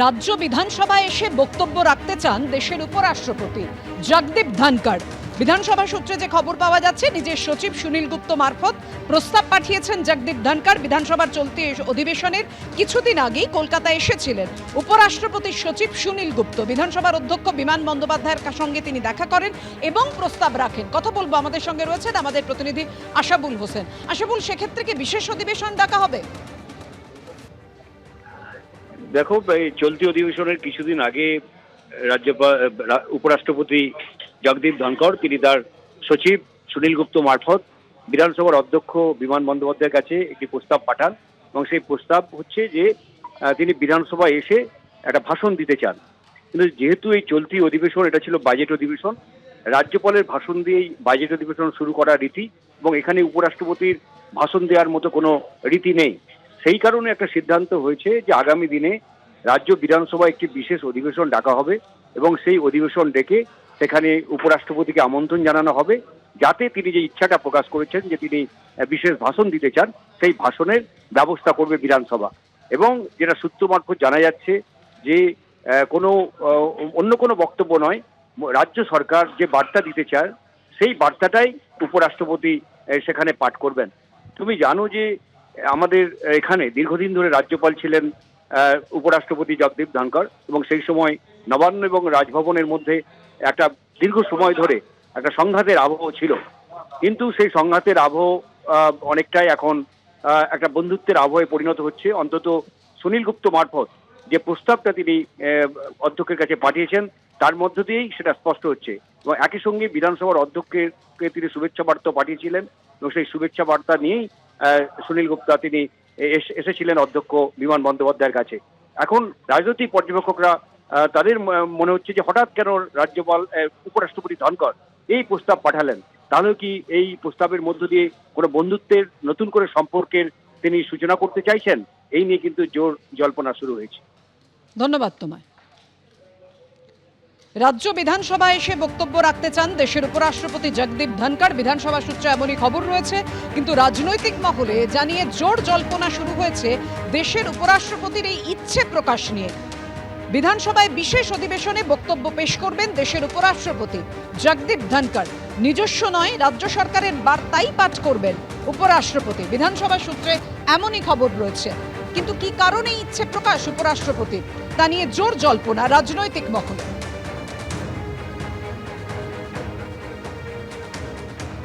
রাজ্য বিধানসভায় এসে বক্তব্য রাখতে চান দেশের উপরাষ্ট্রপতি জগদীপ ধনকর বিধানসভা সূত্রে যে খবর পাওয়া যাচ্ছে, নিজের সচিব সুনীল গুপ্ত মারফত প্রস্তাব পাঠিয়েছেন জগদীপ ধনকর বিধানসভার চলতি অধিবেশনের কিছুদিন আগেই কলকাতায় এসেছিলেন উপরাষ্ট্রপতির সচিব সুনীল গুপ্ত। বিধানসভার অধ্যক্ষ বিমান বন্দ্যোপাধ্যায়ের সঙ্গে তিনি দেখা করেন এবং প্রস্তাব রাখেন। কথা বলব আমাদের সঙ্গে রয়েছেন আমাদের প্রতিনিধি আশাবুল হোসেন। আশাবুল, সেক্ষেত্রে কি বিশেষ অধিবেশন ডাকা হবে? দেখো, এই চলতি অধিবেশনের কিছুদিন আগে রাজ্যপাল উপরাষ্ট্রপতি জগদীপ ধনকর তিনি তার সচিব সুনীল গুপ্ত মারফত বিধানসভার অধ্যক্ষ বিমান বন্দ্যোপাধ্যায়ের কাছে একটি প্রস্তাব পাঠান এবং সেই প্রস্তাব হচ্ছে যে তিনি বিধানসভায় এসে একটা ভাষণ দিতে চান। কিন্তু যেহেতু এই চলতি অধিবেশন, এটা ছিল বাজেট অধিবেশন, রাজ্যপালের ভাষণ দিয়েই বাজেট অধিবেশন শুরু করার রীতি এবং এখানে উপরাষ্ট্রপতির ভাষণ দেওয়ার মতো কোনো রীতি নেই। সেই কারণে একটা সিদ্ধান্ত হয়েছে যে আগামী দিনে রাজ্য বিধানসভায় একটি বিশেষ অধিবেশন ডাকা হবে এবং সেই অধিবেশন ডেকে সেখানে উপরাষ্ট্রপতিকে আমন্ত্রণ জানানো হবে, যাতে তিনি যে ইচ্ছাটা প্রকাশ করেছেন যে তিনি বিশেষ ভাষণ দিতে চান, সেই ভাষণের ব্যবস্থা করবে বিধানসভা। এবং যেটা সূত্র মারফত জানা যাচ্ছে যে কোনো অন্য কোনো বক্তব্য নয়, রাজ্য সরকার যে বার্তা দিতে চায়, সেই বার্তাটাই উপরাষ্ট্রপতি সেখানে পাঠ করবেন। তুমি জানো যে আমাদের এখানে দীর্ঘদিন ধরে রাজ্যপাল ছিলেন উপরাষ্ট্রপতি জগদীপ ধনকর এবং সেই সময় নবান্ন এবং রাজভবনের মধ্যে একটা দীর্ঘ সময় ধরে একটা সংঘাতের আবহ ছিল। কিন্তু সেই সংঘাতের আবহ অনেকটাই এখন একটা বন্ধুত্বের আবহে পরিণত হচ্ছে। অন্তত সুনীল গুপ্ত মারফত যে প্রস্তাবটা তিনি অধ্যক্ষের কাছে পাঠিয়েছেন, তার মধ্য দিয়েই সেটা স্পষ্ট হচ্ছে। এবং একই সঙ্গে বিধানসভার অধ্যক্ষকে তিনি শুভেচ্ছা বার্তা পাঠিয়েছিলেন এবং সেই শুভেচ্ছা বার্তা নিয়েই সুনীল গুপ্তা, তিনি এসেছিলেন অধ্যক্ষ বিমান বন্দ্যোপাধ্যায়ের কাছে। এখন রাজনৈতিক পর্যবেক্ষকরা তাদের মনে হচ্ছে যে হঠাৎ কেন রাজ্যপাল উপরাষ্ট্রপতি ধনকর এই প্রস্তাব পাঠালেন? তাহলে কি এই প্রস্তাবের মধ্য দিয়ে কোনো বন্ধুত্বের নতুন করে সম্পর্কের তিনি সূচনা করতে চাইছেন? এই নিয়ে কিন্তু জোর জল্পনা শুরু হয়েছে। ধন্যবাদ তোমায়। রাজ্য বিধানসভায় এসে বক্তব্য রাখতে চান দেশের উপরাষ্ট্রপতি জগদীপ ধনকর বিধানসভা সূত্রে এমনই খবর রয়েছে, কিন্তু রাজনৈতিক মহলে জানিয়ে জোর জল্পনা শুরু হয়েছে দেশের উপরাষ্ট্রপতির এই ইচ্ছে প্রকাশ নিয়ে। বিধানসভায় বিশেষ অধিবেশনে বক্তব্য পেশ করবেন দেশের উপরাষ্ট্রপতি জগদীপ ধনকর নিজস্ব নয়, রাজ্য সরকারের বার্তাই পাঠ করবেন উপরাষ্ট্রপতি। বিধানসভা সূত্রে এমনই খবর রয়েছে। কিন্তু কি কারণে ইচ্ছে প্রকাশ উপরাষ্ট্রপতির তা নিয়ে জোর জল্পনা রাজনৈতিক মহলে।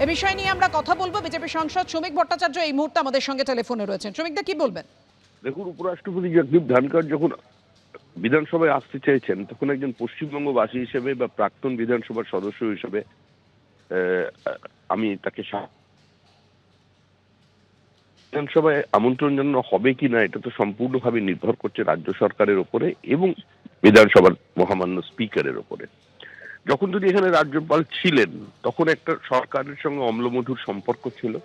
এ বিষয় নিয়ে আমরা কথা বলব। বিজেপি সাংসদ শ্রমিক ভট্টাচার্য এই মুহূর্তে আমাদের সঙ্গে টেলিফোনে রয়েছেন। শ্রমিকদা, কি বলবেন? দেখুন, উপরাষ্ট্রপতি জগদীপ ধনকর যখন বিধানসভায় আসতে চেয়েছেন, তখন একজন পশ্চিমবঙ্গবাসী হিসেবে বা প্রাক্তন বিধানসভার সদস্য হিসেবে আমি তাকে বিধানসভায় আমন্ত্রণ জানানো হবে কি না, এটা তো সম্পূর্ণভাবে নির্ভর করছে রাজ্য সরকারের ওপরে এবং বিধানসভার মহামান্য স্পিকারের ওপরে। যখন তিনি এখানে রাজ্যপাল ছিলেন, তখন একটা সরকারের সঙ্গে অম্লমধুর সম্পর্ক ছিল।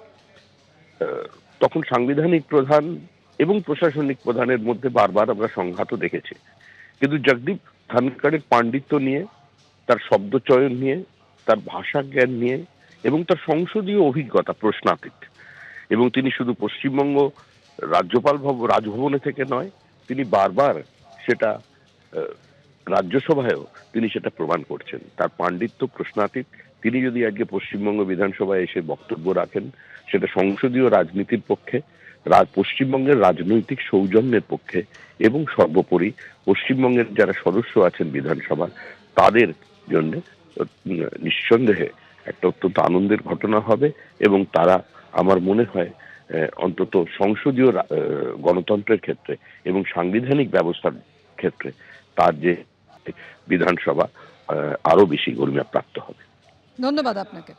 তখন সাংবিধানিক প্রধান এবং প্রশাসনিক প্রধানের মধ্যে বারবার আমরা সংঘাতও দেখেছি। কিন্তু জগদীপ ধানকারের পাণ্ডিত্য নিয়ে, তার শব্দচয়ন নিয়ে, তার ভাষা জ্ঞান নিয়ে এবং তার সংসদীয় অভিজ্ঞতা প্রশ্নাতীত। এবং তিনি শুধু পশ্চিমবঙ্গ রাজ্যপাল ভব, রাজভবনে থেকে নয়, তিনি বারবার সেটা রাজ্যসভায়ও তিনি সেটা প্রমাণ করছেন। তার পাণ্ডিত্য প্রশ্নাতীত। তিনি যদি আজকে পশ্চিমবঙ্গ বিধানসভায় এসে বক্তব্য রাখেন, সেটা সংসদীয় রাজনীতির পক্ষে পশ্চিমবঙ্গের রাজনৈতিক সৌজন্যের পক্ষে এবং সর্বোপরি পশ্চিমবঙ্গের যারা সদস্য আছেন বিধানসভা তাদের জন্য নিঃসন্দেহে একটা অত্যন্ত আনন্দের ঘটনা হবে এবং তারা আমার মনে হয় অন্তত সংসদীয় গণতন্ত্রের ক্ষেত্রে এবং সাংবিধানিক ব্যবস্থার ক্ষেত্রে তার যে বিধানসভা আহ, আরও বেশি গরিমা প্রাপ্ত হবে। ধন্যবাদ আপনাকে।